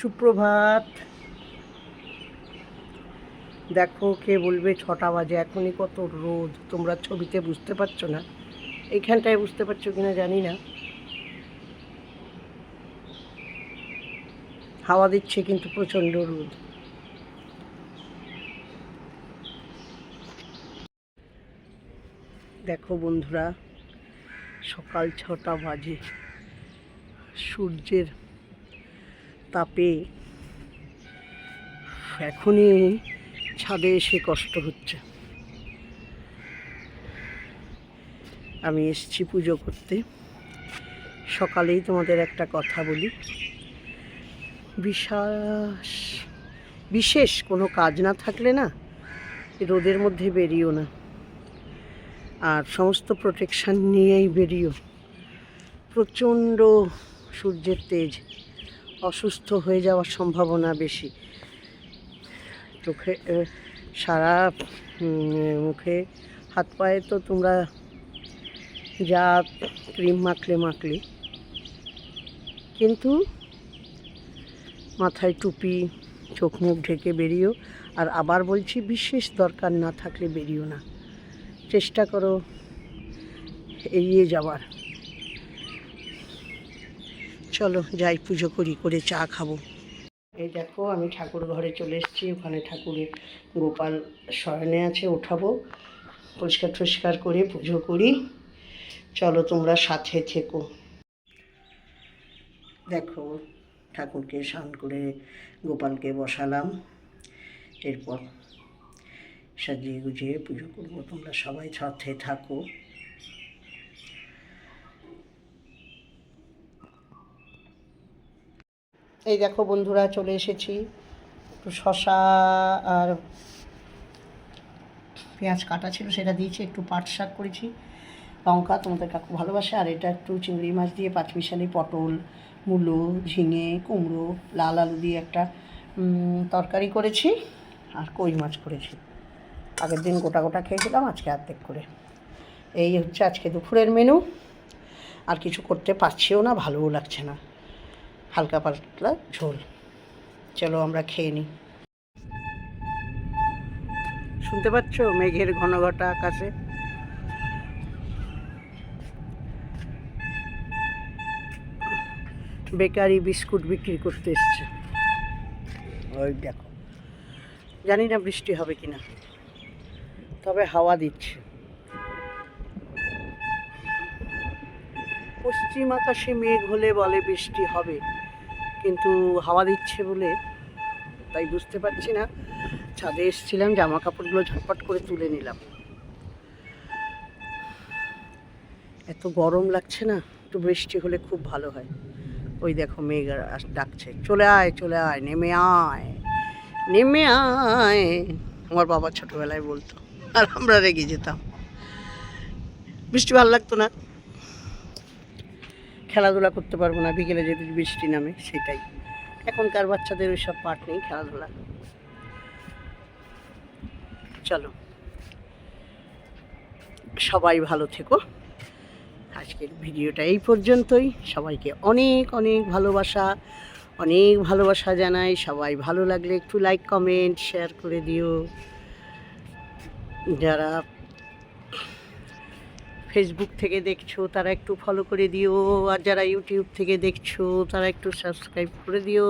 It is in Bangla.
সুপ্রভাত। দেখো কে বলবে ছটা বাজে, এখনই কত রোদ, তোমরা ছবিতে বুঝতে পারছ না। এইখানটায় বুঝতে পারছ কিনা জানি না। হাওয়া দিচ্ছে কিন্তু প্রচণ্ড রোদ। দেখো বন্ধুরা, সকাল ছটা বাজে। সূর্যের তাপে। এখনই ছাদে এসে কষ্ট হচ্ছে। আমি এসছি পুজো করতে। সকালেই তোমাদের একটা কথা বলি। বিশ্বাস, বিশেষ কোনো কাজ না থাকলে না রোদের মধ্যে বেরিও না। আর সমস্ত প্রোটেকশান নিয়েই বেরিও। প্রচণ্ড সূর্যের তেজ। অসুস্থ হয়ে যাওয়ার সম্ভাবনা বেশি। চোখে সারা মুখে, হাত পায়ে তো তোমরা যা ক্রিম মাখলে মাখলে। কিন্তু মাথায় টুপি, চোখ মুখ ঢেকে বেরিও। আর আবার বলছি, বিশেষ দরকার না থাকলে বেরিও না। চেষ্টা করো এড়িয়ে যাওয়ার। চলো যাই পুজো করি, করে চা খাব। এই দেখো, আমি ঠাকুর ঘরে চলে এসেছি। ওখানে ঠাকুরের গোপাল শয়নে আছে, ওঠাবো। পরিষ্কার টরিষ্কার করে পুজো করি। চলো তোমরা সাথে থেকো। দেখো, ঠাকুরকে স্নান করে গোপালকে বসালাম। এরপর সাজিয়ে গুজিয়ে পুজো করব। তোমরা সবাই সাথে থাকো। এই দেখো বন্ধুরা চলে এসেছি। একটু শশা আর পেঁয়াজ কাটা ছিল সেটা দিয়েছি, একটু পাট শাক করেছি। লঙ্কা তোমাদের কাকু ভালোবাসে, আর এটা একটু চিংড়ি মাছ দিয়ে পাঁচমিশালি পটল, মূলো, ঝিঙে, কুমড়ো, লাল আলু দিয়ে একটা তরকারি করেছি আর কই মাছ করেছি। আগের দিন গোটা গোটা খেয়েছিলাম, আজকে অর্ধেক করে। এই হচ্ছে আজকে দুপুরের মেনু আর কিছু করতে পারছিও না, ভালোও লাগছে না। হালকা পাতলা ঝোল। চলো আমরা খেয়ে নিই। শুনতে পাচ্ছ মেঘের ঘন ঘটা আকাশে? বেকারি বিস্কুট বিক্রি করতে এসছে। ওই দেখো। জানি না বৃষ্টি হবে কিনা। তবে হাওয়া দিচ্ছে। পশ্চিম আকাশে মেঘ হলে বলে বৃষ্টি হবে। কিন্তু হাওয়া দিচ্ছে বলে তাই বুঝতে পারছি না। ছাদে এসেছিলাম জামা কাপড়গুলো ঝটপট করে তুলে নিলাম। এত গরম লাগছে না, একটু বৃষ্টি হলে খুব ভালো হয়। ওই দেখো মেঘ ডাকছে, চলে আয় চলে আয়, নেমে আয় নেমে আয়। আমার বাবা ছোটবেলায় বলতো, আর আমরা রেগে যেতাম। বৃষ্টি ভালো লাগতো না। খেলাধুলা করতে পারব না, বিকেলে যদি বৃষ্টি নামে, সেটাই। এখনকার বাচ্চাদের ওইসব পার্ট নেই, খেলাধুলা। চলো। সবাই ভালো থেকো। আজকের ভিডিওটা এই পর্যন্তই। সবাইকে অনেক অনেক ভালোবাসা অনেক ভালোবাসা জানাই। সবাই ভালো লাগলে একটু লাইক কমেন্ট শেয়ার করে দিও। যারা ফেসবুক থেকে দেখছ, তারা একটু ফলো করে দিও। আর যারা ইউটিউব থেকে দেখছ, তারা একটু সাবস্ক্রাইব করে দিও।